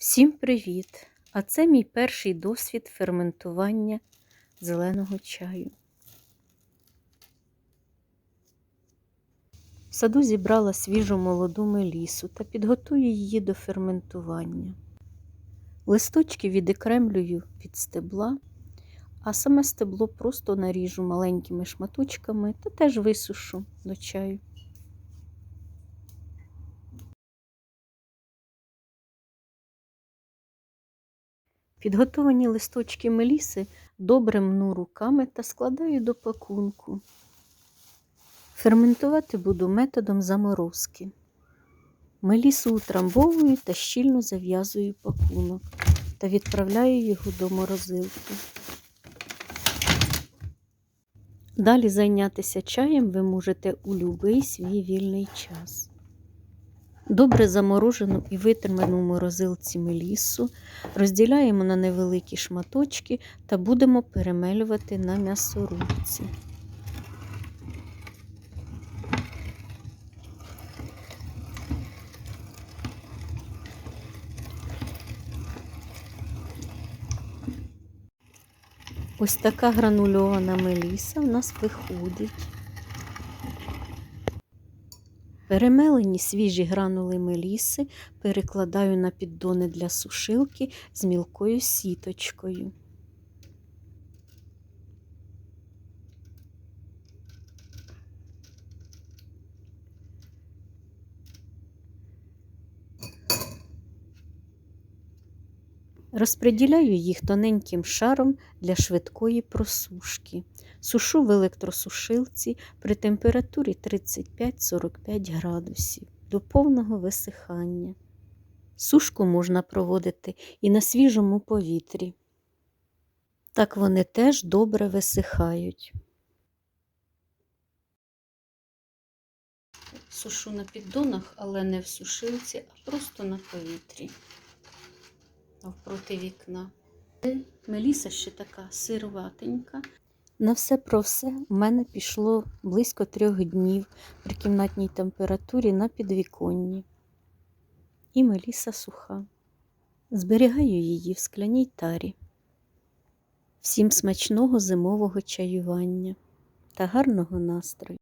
Всім привіт! А це мій перший досвід ферментування зеленого чаю. В саду зібрала свіжу молоду мелісу та підготую її до ферментування. Листочки відокремлюю від стебла, а саме стебло просто наріжу маленькими шматочками та теж висушу до чаю. Підготовані листочки меліси добре мну руками та складаю до пакунку. Ферментувати буду методом заморозки. Мелісу утрамбовую та щільно зав'язую пакунок та відправляю його до морозилки. Далі зайнятися чаєм ви можете у будь-який свій вільний час. Добре заморожену і витриману в морозилці мелісу розділяємо на невеликі шматочки та будемо перемелювати на м'ясорубці. Ось така гранульована меліса в нас виходить. Перемелені свіжі гранули меліси перекладаю на піддони для сушилки з мілкою сіточкою. Розподіляю їх тоненьким шаром для швидкої просушки. Сушу в електросушилці при температурі 35-45 градусів до повного висихання. Сушку можна проводити і на свіжому повітрі. Так вони теж добре висихають. Сушу на піддонах, але не в сушилці, а просто на повітрі навпроти вікна. Меліса ще така сируватенька. На все про все в мене пішло близько трьох днів при кімнатній температурі на підвіконні. І меліса суха. Зберігаю її в скляній тарі. Всім смачного зимового чаювання та гарного настрою!